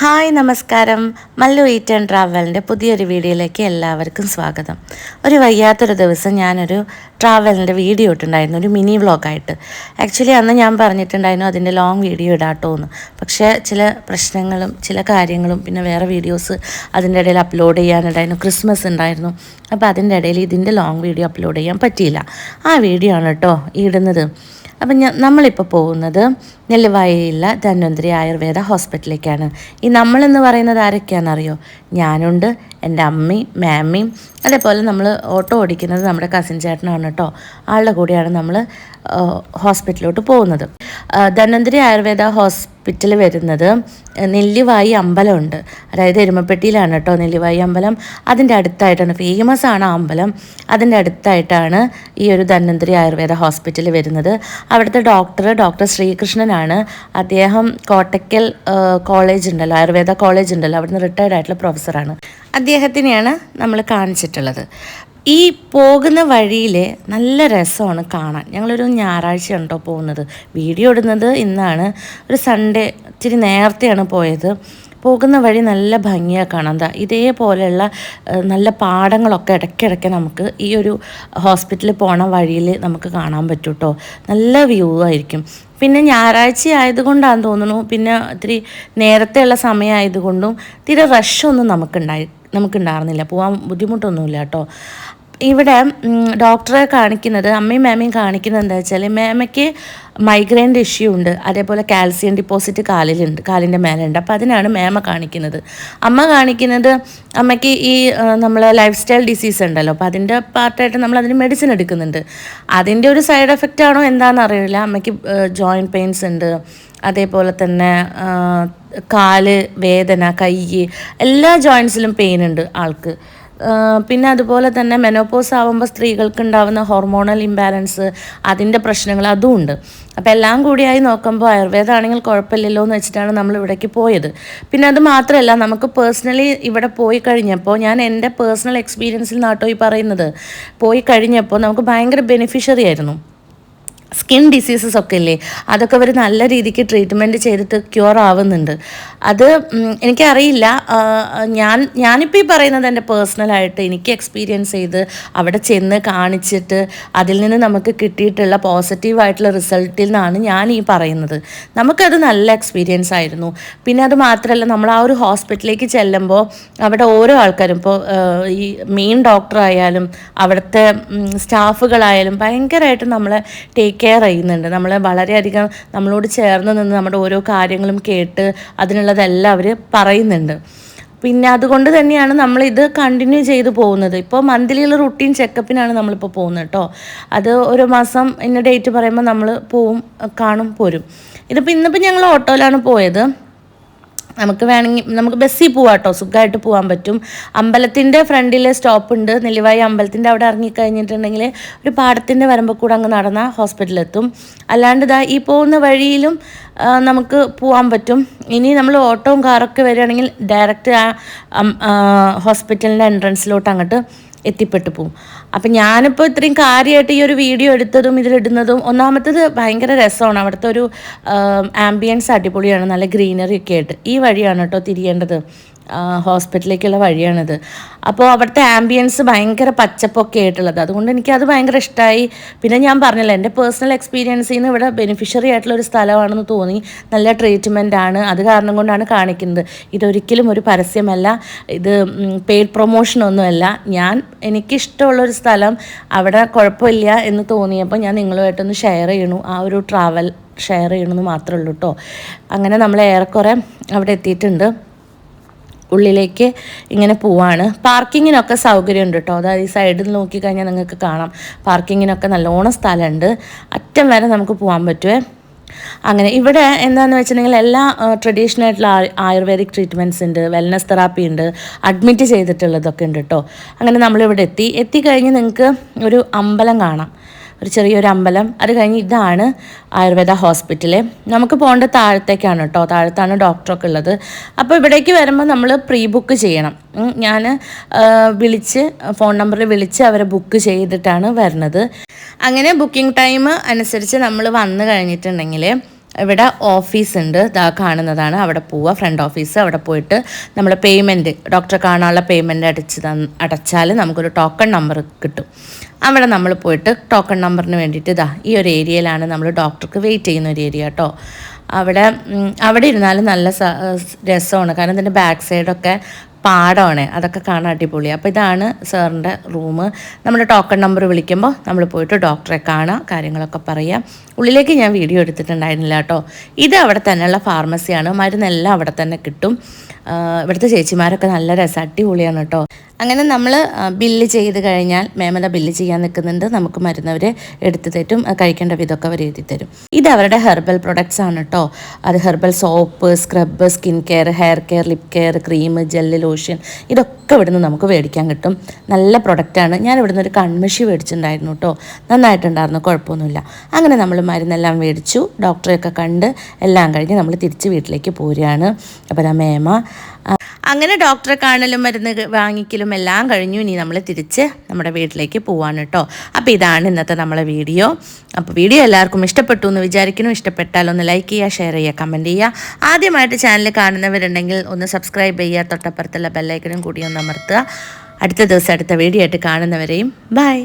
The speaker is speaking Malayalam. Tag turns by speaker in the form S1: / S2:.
S1: ഹായ് നമസ്കാരം. മല്ലു ഈറ്റ് ആൻഡ് ട്രാവലിന്റെ പുതിയൊരു വീഡിയോയിലേക്ക് എല്ലാവർക്കും സ്വാഗതം. ഒരു വയ്യാത്തൊരു ദിവസം ഞാനൊരു ട്രാവലിന്റെ വീഡിയോ ഇട്ടുണ്ടായിരുന്നു ഒരു മിനി വ്ളോഗായിട്ട്. ആക്ച്വലി അന്ന് ഞാൻ പറഞ്ഞിട്ടുണ്ടായിരുന്നു അതിന്റെ ലോങ് വീഡിയോ ഇടാട്ടോ എന്ന്. പക്ഷേ ചില പ്രശ്നങ്ങളും ചില കാര്യങ്ങളും പിന്നെ വേറെ വീഡിയോസ് അതിന്റെ ഇടയിൽ അപ്ലോഡ് ചെയ്യാനുണ്ടായിരുന്നു ക്രിസ്മസ് ഉണ്ടായിരുന്നു. അപ്പോൾ അതിന്റെ ഇടയിൽ ഇതിന്റെ ലോങ് വീഡിയോ അപ്ലോഡ് ചെയ്യാൻ പറ്റിയില്ല. ആ വീഡിയോ ആണ് കേട്ടോ ഇടുന്നത്. അപ്പം നമ്മളിപ്പോൾ പോകുന്നത് നെല്ലുവായിലുള്ള ധന്വന്തിരി ആയുർവേദ ഹോസ്പിറ്റലിലേക്കാണ്. ഈ നമ്മളെന്ന് പറയുന്നത് ആരൊക്കെയാണെന്നറിയോ? ഞാനുണ്ട് എന്റെ അമ്മയും മാമ്മയും അതേപോലെ നമ്മൾ ഓട്ടോ ഓടിക്കുന്നത് നമ്മുടെ കസിൻ ചേട്ടനാണ് കേട്ടോ. ആളുടെ കൂടെയാണ് നമ്മൾ ഹോസ്പിറ്റലിലോട്ട് പോകുന്നത്. ധന്വന്തിരി ആയുർവേദ ഹോസ്പിറ്റൽ വരുന്നത് നെല്ലിവായി അമ്പലമുണ്ട്. അതായത് എരുമപ്പെട്ടിയിലാണ് കേട്ടോ നെല്ലിവായി അമ്പലം. അതിന്റെ അടുത്തായിട്ടാണ് ഫേമസ് ആണ് ആ അമ്പലം. അതിന്റെ അടുത്തായിട്ടാണ് ഈ ഒരു ധന്വന്തരി ആയുർവേദ ഹോസ്പിറ്റൽ വരുന്നത്. അവിടുത്തെ ഡോക്ടർ ഡോക്ടർ ശ്രീകൃഷ്ണനാണ്. അദ്ദേഹം കോട്ടക്കൽ കോളേജ് ഉണ്ടല്ലോ ആയുർവേദ കോളേജ് ഉണ്ടല്ലോ. അവിടുന്ന് റിട്ടയർഡ് ആയിട്ടുള്ള പ്രൊഫസറാണ് അദ്ദേഹത്തിനെയാണ് നമ്മൾ കാണിച്ചിട്ടുള്ളത്. ഈ പോകുന്ന വഴിയിൽ നല്ല രസമാണ് കാണാൻ. ഞങ്ങളൊരു ഞായറാഴ്ച ഉണ്ടോ പോകുന്നത്. വീഡിയോ ഇടുന്നത് ഇന്നാണ്. ഒരു സൺഡേ ഇച്ചിരി നേരത്തെയാണ് പോയത്. പോകുന്ന വഴി നല്ല ഭംഗിയാണ് കാണാൻ. ഇതേപോലെയുള്ള നല്ല പാടങ്ങളൊക്കെ ഇടയ്ക്കിടയ്ക്ക് നമുക്ക് ഈ ഒരു ഹോസ്പിറ്റലിൽ പോണ വഴിയിൽ നമുക്ക് കാണാൻ പറ്റും കേട്ടോ നല്ല വ്യൂ ആയിരിക്കും. പിന്നെ ഞായറാഴ്ച ആയതുകൊണ്ടാണ് തോന്നുന്നു. പിന്നെ ഇത്തിരി നേരത്തെയുള്ള സമയമായതുകൊണ്ടും തീരെ റഷൊന്നും നമുക്കുണ്ടായി നമുക്കുണ്ടായിരുന്നില്ല. പോകാൻ ബുദ്ധിമുട്ടൊന്നുമില്ല കേട്ടോ. ഇവിടെ ഡോക്ടറെ കാണിക്കുന്നത് അമ്മയും മാമയും കാണിക്കുന്നത് എന്താ വെച്ചാൽ മാമയ്ക്ക് മൈഗ്രെയിന്റെ ഇഷ്യൂ ഉണ്ട്. അതേപോലെ കാൽസ്യം ഡിപ്പോസിറ്റ് കാലിലുണ്ട് കാലിന്റെ മേലുണ്ട്. അപ്പോൾ അതിനാണ് മാമ കാണിക്കുന്നത്. അമ്മ കാണിക്കുന്നത് അമ്മയ്ക്ക് ഈ നമ്മൾ ലൈഫ് സ്റ്റൈൽ ഡിസീസ് ഉണ്ടല്ലോ. അപ്പോൾ അതിന്റെ പാർട്ടായിട്ട് നമ്മൾ അതിന് മെഡിസിൻ എടുക്കുന്നുണ്ട്. അതിന്റെ ഒരു സൈഡ് എഫക്റ്റ് ആണോ എന്താണെന്ന് അറിയില്ല. അമ്മയ്ക്ക് ജോയിന്റ് പെയിൻസ് ഉണ്ട്. അതേപോലെ തന്നെ കാൽ വേദന കൈ എല്ലാ ജോയിൻസിലും പെയിൻ ഉണ്ട് ആൾക്ക്. പിന്നെ അതുപോലെ തന്നെ മെനോപോസ് ആവുമ്പോൾ സ്ത്രീകൾക്ക് ഉണ്ടാവുന്ന ഹോർമോണൽ ഇംബാലൻസ് അതിന്റെ പ്രശ്നങ്ങൾ അതും ഉണ്ട്. അപ്പോൾ എല്ലാം കൂടിയായി നോക്കുമ്പോൾ ആയുർവേദം ആണെങ്കിൽ കുഴപ്പമില്ലല്ലോ എന്ന് വെച്ചിട്ടാണ് നമ്മൾ ഇവിടേക്ക് പോയത്. പിന്നെ അത് മാത്രമല്ല നമുക്ക് പേഴ്സണലി ഇവിടെ പോയി കഴിഞ്ഞപ്പോൾ ഞാൻ എന്റെ പേഴ്സണൽ എക്സ്പീരിയൻസിൽ നാട്ടോ ഈ പറയുന്നത്. പോയി കഴിഞ്ഞപ്പോൾ നമുക്ക് ഭയങ്കര ബെനിഫിഷ്യറി ആയിരുന്നു. സ്കിൻ ഡിസീസസ് ഒക്കെ ഇല്ലേ അതൊക്കെ അവർ നല്ല രീതിക്ക് ട്രീറ്റ്മെന്റ് ചെയ്തിട്ട് ക്യൂർ ആവുന്നുണ്ട്. അത് എനിക്കറിയില്ല. ഞാൻ ഞാനിപ്പോൾ ഈ പറയുന്നത് എന്റെ പേഴ്സണലായിട്ട് എനിക്ക് എക്സ്പീരിയൻസ് ചെയ്ത് അവിടെ ചെന്ന് കാണിച്ചിട്ട് അതിൽ നിന്ന് നമുക്ക് കിട്ടിയിട്ടുള്ള പോസിറ്റീവായിട്ടുള്ള റിസൾട്ടിൽ നിന്നാണ് ഞാൻ ഈ പറയുന്നത്. നമുക്കത് നല്ല എക്സ്പീരിയൻസ് ആയിരുന്നു. പിന്നെ അത് മാത്രമല്ല നമ്മൾ ആ ഒരു ഹോസ്പിറ്റലിലേക്ക് ചെല്ലുമ്പോൾ അവിടെ ഓരോ ആൾക്കാരും ഇപ്പോൾ ഈ മെയിൻ ഡോക്ടറായാലും അവിടുത്തെ സ്റ്റാഫുകളായാലും ഭയങ്കരമായിട്ട് നമ്മളെ ടേക്ക് കെയർ ചെയ്യുന്നുണ്ട്. നമ്മളെ വളരെയധികം നമ്മളോട് ചേർന്ന് നിന്ന് നമ്മുടെ ഓരോ കാര്യങ്ങളും കേട്ട് അതിനുള്ളതെല്ലാം അവർ പറയുന്നുണ്ട്. പിന്നെ അതുകൊണ്ട് തന്നെയാണ് നമ്മൾ ഇത് കണ്ടിന്യൂ ചെയ്ത് പോകുന്നത്. ഇപ്പോൾ മന്ത്ലിയുള്ള റുട്ടീൻ ചെക്കപ്പിനാണ് നമ്മളിപ്പോൾ പോകുന്നത് കേട്ടോ. അത് ഒരു മാസം ഇന്ന ഡേറ്റ് പറയുമ്പോൾ നമ്മൾ പോവും കാണും പോരും. ഇതിപ്പോൾ ഇന്നിപ്പോൾ ഞങ്ങൾ ഓട്ടോയിലാണ് പോയത്. നമുക്ക് വേണമെങ്കിൽ നമുക്ക് ബസ്സിൽ പോവാം കേട്ടോ. സുഖമായിട്ട് പോകാൻ പറ്റും. അമ്പലത്തിന്റെ ഫ്രണ്ടിൽ സ്റ്റോപ്പ് ഉണ്ട്. നെല്ലിവായി അമ്പലത്തിന്റെ അവിടെ ഇറങ്ങിക്കഴിഞ്ഞിട്ടുണ്ടെങ്കിൽ ഒരു പാടത്തിന്റെ വരമ്പ് കൂടെ അങ്ങ് നടന്ന ഹോസ്പിറ്റലെത്തും അല്ലാണ്ട് ഇതാ ഈ പോകുന്ന വഴിയിലും നമുക്ക് പോകാൻ പറ്റും. ഇനി നമ്മൾ ഓട്ടോയും കാറൊക്കെ വരികയാണെങ്കിൽ ഡയറക്റ്റ് ആ ഹോസ്പിറ്റലിന്റെ എൻട്രൻസിലോട്ട് അങ്ങോട്ട് എത്തിപ്പെട്ടു പോവും. അപ്പം ഞാനിപ്പോൾ ഇത്രയും കാര്യമായിട്ട് ഈ ഒരു വീഡിയോ എടുത്തതും ഇതിലിടുന്നതും ഒന്നാമത്തത് ഭയങ്കര രസമാണ്. അവിടുത്തെ ഒരു ആംബിയൻസ് അടിപൊളിയാണ്. നല്ല ഗ്രീനറി ഒക്കെ ആയിട്ട്. ഈ വഴിയാണ് കേട്ടോ തിരിയേണ്ടത്. ഹോസ്പിറ്റലിലേക്കുള്ള വഴിയാണിത്. അപ്പോൾ അവിടുത്തെ ആംബിയൻസ് ഭയങ്കര പച്ചപ്പൊക്കെ ആയിട്ടുള്ളത്. അതുകൊണ്ട് എനിക്കത് ഭയങ്കര ഇഷ്ടമായി പിന്നെ ഞാൻ പറഞ്ഞില്ല എന്റെ പേഴ്സണൽ എക്സ്പീരിയൻസിൽ നിന്ന് ഇവിടെ ബെനിഫിഷ്യറി ആയിട്ടുള്ള ഒരു സ്ഥലമാണെന്ന് തോന്നി. നല്ല ട്രീറ്റ്മെന്റ് ആണ്. അത് കാരണം കൊണ്ടാണ് കാണിക്കുന്നത്. ഇതൊരിക്കലും ഒരു പരസ്യമല്ല. ഇത് പെയ്ഡ് പ്രൊമോഷനൊന്നുമല്ല ഞാൻ എനിക്കിഷ്ടമുള്ളൊരു സ്ഥലം അവിടെ കുഴപ്പമില്ല എന്ന് തോന്നിയപ്പോൾ ഞാൻ നിങ്ങളുമായിട്ടൊന്ന് ഷെയർ ചെയ്യണു. ആ ഒരു ട്രാവൽ ഷെയർ ചെയ്യണമെന്ന് മാത്രമേ ഉള്ളൂ കേട്ടോ അങ്ങനെ നമ്മൾ ഏറെക്കുറെ അവിടെ എത്തിയിട്ടുണ്ട്. ഉള്ളിലേക്ക് ഇങ്ങനെ പോവാണ്. പാർക്കിങ്ങിനൊക്കെ സൗകര്യമുണ്ട് കേട്ടോ അതായത് ഈ സൈഡിൽ നോക്കിക്കഴിഞ്ഞാൽ നിങ്ങൾക്ക് കാണാം. പാർക്കിങ്ങിനൊക്കെ നല്ലോണം സ്ഥലമുണ്ട് അറ്റം വരെ നമുക്ക് പോകാൻ പറ്റുമേ അങ്ങനെ ഇവിടെ എന്താണെന്ന് വെച്ചിട്ടുണ്ടെങ്കിൽ എല്ലാ ട്രഡീഷണൽ ആയിട്ടുള്ള ആയു- ആയുർവേദിക് ട്രീറ്റ്മെന്റ്സ് ഉണ്ട്. വെൽനസ് തെറാപ്പി ഉണ്ട്. അഡ്മിറ്റ് ചെയ്തിട്ടുള്ളതൊക്കെ ഉണ്ട് കേട്ടോ അങ്ങനെ നമ്മളിവിടെ എത്തി. എത്തിക്കഴിഞ്ഞ് നിങ്ങൾക്ക് ഒരു അമ്പലം കാണാം. ഒരു ചെറിയൊരു അമ്പലം. അത് കഴിഞ്ഞ് ഇതാണ് ആയുർവേദ ഹോസ്പിറ്റൽ. നമുക്ക് പോകേണ്ട താഴത്തേക്കാണ് കേട്ടോ താഴത്താണ് ഡോക്ടറൊക്കെ ഉള്ളത്. അപ്പോൾ ഇവിടേക്ക് വരുമ്പോൾ നമ്മൾ പ്രീ ബുക്ക് ചെയ്യണം ഞാൻ വിളിച്ച് ഫോൺ നമ്പറിൽ വിളിച്ച് അവരെ ബുക്ക് ചെയ്തിട്ടാണ് വരുന്നത് അങ്ങനെ ബുക്കിംഗ് ടൈം അനുസരിച്ച് നമ്മൾ വന്നു കഴിഞ്ഞിട്ടുണ്ടെങ്കിൽ ഇവിടെ ഓഫീസ് ഉണ്ട്. ഇതാ കാണുന്നതാണ്. അവിടെ പോവുക ഫ്രണ്ട് ഓഫീസ് അവിടെ പോയിട്ട് നമ്മൾ പേയ്മെന്റ് ഡോക്ടറെ കാണാനുള്ള പേയ്മെന്റ് അടച്ച് തന്ന് അടച്ചാൽ നമുക്കൊരു ടോക്കൺ നമ്പർ കിട്ടും. അവിടെ നമ്മൾ പോയിട്ട് ടോക്കൺ നമ്പറിന് വേണ്ടിയിട്ട് ഇതാ ഈ ഒരു ഏരിയയിലാണ് നമ്മൾ ഡോക്ടർക്ക് വെയിറ്റ് ചെയ്യുന്ന ഒരു ഏരിയ കേട്ടോ അവിടെ അവിടെ ഇരുന്നാലും നല്ല രസമാണ്. കാരണം ഇതിന്റെ ബാക്ക് സൈഡൊക്കെ പാടമാണ് അതൊക്കെ കാണാൻ അടിപൊളി. അപ്പോൾ ഇതാണ് സാറിന്റെ റൂം നമ്മൾ ടോക്കൺ നമ്പർ വിളിക്കുമ്പോൾ നമ്മൾ പോയിട്ട് ഡോക്ടറെ കാണാം കാര്യങ്ങളൊക്കെ പറയാം. ഉള്ളിലേക്ക് ഞാൻ വീഡിയോ എടുത്തിട്ടുണ്ടായിരുന്നില്ല കേട്ടോ. ഇത് അവിടെ തന്നെയുള്ള ഫാർമസിയാണ് മരുന്നെല്ലാം അവിടെ തന്നെ കിട്ടും. ഇവിടുത്തെ ചേച്ചിമാരൊക്കെ നല്ല രസം. അടിപൊളിയാണ് കേട്ടോ. അങ്ങനെ നമ്മൾ ബില്ല് ചെയ്ത് കഴിഞ്ഞാൽ മേമത ബില്ല് ചെയ്യാൻ നിൽക്കുന്നുണ്ട്. നമുക്ക് മരുന്നവർ എടുത്തു തരും കഴിക്കേണ്ട വിധമൊക്കെ അവർ എഴുതി തരും. ഇത് അവരുടെ ഹെർബൽ പ്രൊഡക്ട്സ് ആണ് കേട്ടോ അത് herbal soap scrub skin care hair care lip care cream gel lotion ഇതൊക്കെ ഇവിടുന്ന് നമുക്ക് മേടിക്കാൻ കിട്ടും. നല്ല പ്രൊഡക്റ്റാണ് ഞാൻ ഇവിടുന്ന് ഒരു കൺമഷി മേടിച്ചിട്ടുണ്ടായിരുന്നു കേട്ടോ നന്നായിട്ടുണ്ടായിരുന്നു കുഴപ്പമൊന്നുമില്ല. അങ്ങനെ നമ്മൾ മരുന്നെല്ലാം മേടിച്ചു. ഡോക്ടറെയൊക്കെ കണ്ട് എല്ലാം കഴിഞ്ഞ് നമ്മൾ തിരിച്ച് വീട്ടിലേക്ക് പോരുകയാണ്. അപ്പോൾ ആ മേമ അങ്ങനെ ഡോക്ടറെ കാണലും മരുന്ന് വാങ്ങിക്കലും എല്ലാം കഴിഞ്ഞു. ഇനി നമ്മൾ തിരിച്ച് നമ്മുടെ വീട്ടിലേക്ക് പോവാണ് കേട്ടോ അപ്പോൾ ഇതാണ് ഇന്നത്തെ നമ്മളെ വീഡിയോ. അപ്പോൾ വീഡിയോ എല്ലാവർക്കും ഇഷ്ടപ്പെട്ടു എന്ന് വിചാരിക്കുന്നു. ഇഷ്ടപ്പെട്ടാൽ ഒന്ന് ലൈക്ക് ചെയ്യുക ഷെയർ ചെയ്യുക കമന്റ് ചെയ്യുക. ആദ്യമായിട്ട് ചാനൽ കാണുന്നവരുണ്ടെങ്കിൽ ഒന്ന് സബ്സ്ക്രൈബ് ചെയ്യുക. തൊട്ടപ്പുറത്തുള്ള ബെല്ലൈക്കനും കൂടി ഒന്ന് അമർത്തുക. അടുത്ത ദിവസം അടുത്ത വീഡിയോ ആയിട്ട് കാണുന്നവരെയും ബൈ